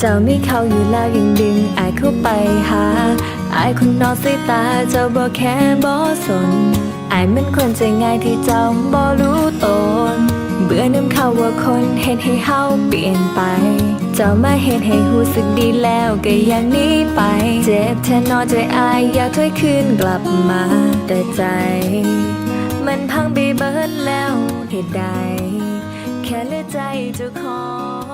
เจ้ามีเขาอยู่แล้วยังดึงอายเข้าไปหาอายคนนอกสายตาเจ้าบ่แค่บ่สนอายมันคนใจง่ายที่เจ้าบ่รู้ตน เบื่อน้ำเขาว่าคนเห็นให้เฮาเปลี่ยนไป เจ้ามาเห็นให้หูสึกดีแล้วก็ยังหนี้ไป เจ็บแทนนอใจอายอยากถอยคืนกลับมา แต่ใจ มันพังไปเบิดแล้วเหตุใด แค่เลือใจเจ้าของ